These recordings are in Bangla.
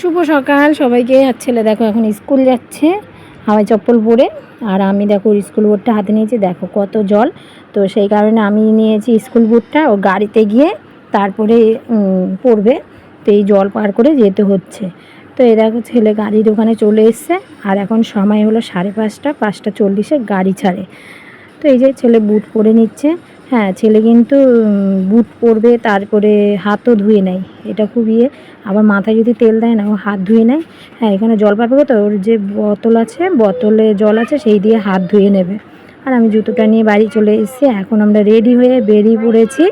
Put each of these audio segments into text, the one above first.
শুভ সকাল, সবাইকে। আর ছেলে দেখো এখন স্কুল যাচ্ছে, হাওয়াই চপ্পল পরে। আর আমি দেখো স্কুল বুটটা হাতে নিয়েছি, দেখো কত জল। তো সেই কারণে আমি নিয়েছি স্কুল বুটটা ও গাড়িতে গিয়ে তারপরে পড়বে। তো এই জল পার করে যেতে হচ্ছে। তো এই দেখো ছেলে গাড়ির ওখানে চলে এসছে। আর এখন সময় হলো সাড়ে পাঁচটা পাঁচটা চল্লিশে গাড়ি ছাড়ে। তো এই যে ছেলে বুট পরে নিচ্ছে। হ্যাঁ ছেলে কিন্তু বুট পরবে তারপরে হাতও ধুয়ে নেয়। এটা খুব ইয়ে। আবার মাথায় যদি তেল দেয় না, ও হাত ধুয়ে নেয়। হ্যাঁ এখানে জল পাবে তো, ওর যে বোতল আছে, বোতলে জল আছে, সেই দিয়ে হাত ধুয়ে নেবে। আর আমি জুতোটা নিয়ে বাড়ি চলে এসেছি। এখন আমরা রেডি হয়ে বেরিয়ে পড়েছি।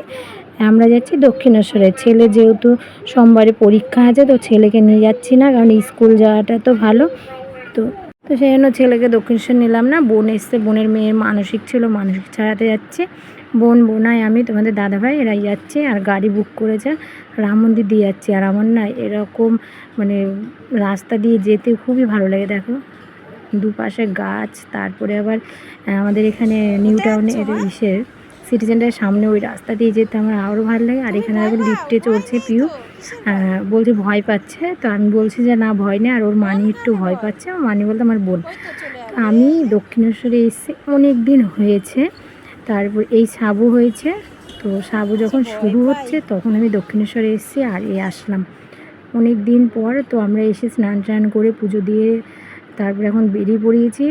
আমরা যাচ্ছি দক্ষিণেশ্বরে। ছেলে যেহেতু সোমবারে পরীক্ষা আছে, তো ছেলেকে নিয়ে যাচ্ছি না, কারণ স্কুল যাওয়াটা তো ভালো। তো তো সেই জন্য ছেলেকে দক্ষিণেশ্বর নিলাম না। বোন এসছে বোনের মেয়ের মানসিক ছিল মানসিক ছাড়াতে যাচ্ছে। বোন বোনাই আমি তোমাদের দাদাভাই এরাই যাচ্ছে আর গাড়ি বুক করেছে। রাম মন্দির দিয়ে যাচ্ছি। আর আমার না এরকম মানে রাস্তা দিয়ে যেতে খুবই ভালো লাগে দেখো। দুপাশে গাছ তারপরে আবার আমাদের এখানে নিউ টাউনের ইসের। সিটি সেন্টারের সামনে ওই রাস্তা দিয়ে যেতে আমার আরও ভালো লাগে। আর এখানে আবার লিফটে চড়ছে পিউ। বলছে ভয় পাচ্ছে। তো আমি বলছি যে না, ভয় নেই। আর ওর মানি একটু ভয় পাচ্ছে। আমার মানি বলতে আমার বোন। আমি দক্ষিণেশ্বরে এসে অনেক দিন হয়েছে। তারপর এই সাবু হয়েছে। তো সাবু যখন শুরু হচ্ছে, তখন আমি দক্ষিণেশ্বরে এসেছি আর এ আসলাম। অনেক দিন পর তো আমরা এসে স্নান টান করে পুজো দিয়ে তারপর এখন বেরিয়ে পড়িয়েছি।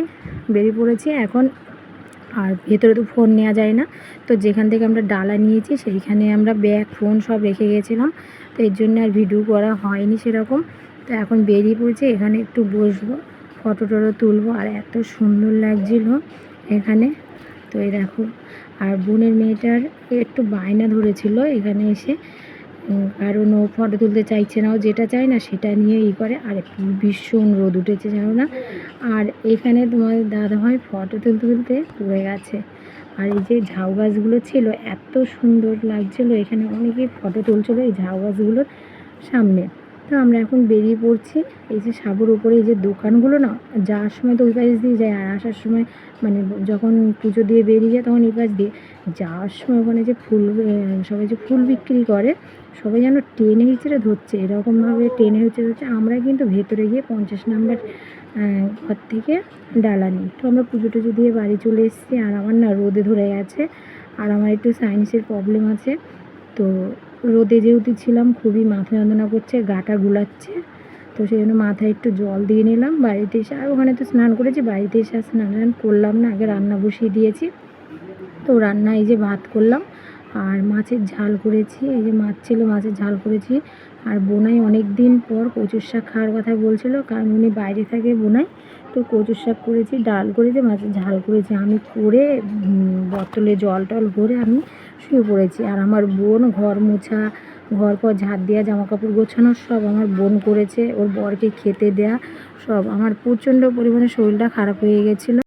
বেরিয়ে পড়েছি। এখন আর ভেতরে তো ফোন নেওয়া যায় না। তো যেখান থেকে আমরা ডালা নিয়েছি, সেইখানে আমরা ব্যাগ ফোন সব রেখে গেছিলাম। তো এর জন্য আর ভিডিও করা হয়নি সেরকম। তো এখন বেরিয়ে পড়েছি, এখানে একটু বসবো ফটো টটো তুলবো। আর এত সুন্দর লাগছিল এখানে। তো এই দেখো, আর বোনের মেয়েটার একটু বায়না ধরেছিল এখানে এসে। কারণ ও ফটো তুলতে চাইছে না, ও যেটা চায় না সেটা নিয়ে ই করে, আর ভীষণ রোদ উঠেছে জানো না? আর এখানে তোমার দাদাভাই ফটো তুলতে তুলতে পড়ে গেছে। আর এই যে ঝাউ গাছগুলো ছিল, এত সুন্দর লাগছিল, এখানে অনেকেই ফটো তুলছিলো এই ঝাউ গাছগুলোর সামনে। তো আমরা এখন বেরিয়ে পড়ছি। এই যে সাবুর উপরে এই যে দোকানগুলো না, যাওয়ার সময় তো ওই পাশ দিয়ে যায় আর আসার সময় মানে যখন পুজো দিয়ে বেরিয়ে যায় তখন এই পাশ দিয়ে যাওয়ার সময় ওখানে যে ফুল সবাই যে ফুল বিক্রি করে, সবাই যেন টেনে হিচড়ে ধরছে। এরকমভাবে টেনে হিচড়ে ধরছে। আমরা কিন্তু ভেতরে গিয়ে পঞ্চাশ নাম্বার ঘর থেকে ডালা নিই তো আমরা পুজো টুজো দিয়ে বাড়ি চলে এসেছি। আর আমার না রোদে ধরে গেছে। আর আমার একটু সায়েন্সের প্রবলেম আছে। তো রোদে যেহেতু ছিলাম, খুবই মাথা যন্ত্রণা করছে, গাটা গুলাচ্ছে। তো সেই জন্য মাথায় একটু জল দিয়ে নিলাম, বাড়িতে এসে, আর ওখানে তো স্নান করেছি, বাড়িতে এসে আর স্নান টান করলাম না, আগে রান্না বসিয়ে দিয়েছি। তো রান্না এই যে ভাত করলাম, আর মাছের ঝাল করেছি, এই যে মাছ ছিল, মাছের ঝাল করেছি। আর বোনাই অনেক দিন পর কচুর শাক খাওয়ার কথা বলছিল, কারণ উনি বাইরে থাকে বোনাই, তো কচুর শাক করেছি, ডাল করেছি, মাছের ঝাল করেছি। আমি করে বোতলে জল টল ভরে আমি শুয়ে পড়েছি। আর আমার বোন ঘর মোছা, ঘর পর ঝাঁট দেওয়া জামা কাপড় গোছানো সব আমার বোন করেছে। ওর বরকে খেতে দেয়া সব। আমার প্রচণ্ড পরিমাণে শরীরটা খারাপ হয়ে গেছিল।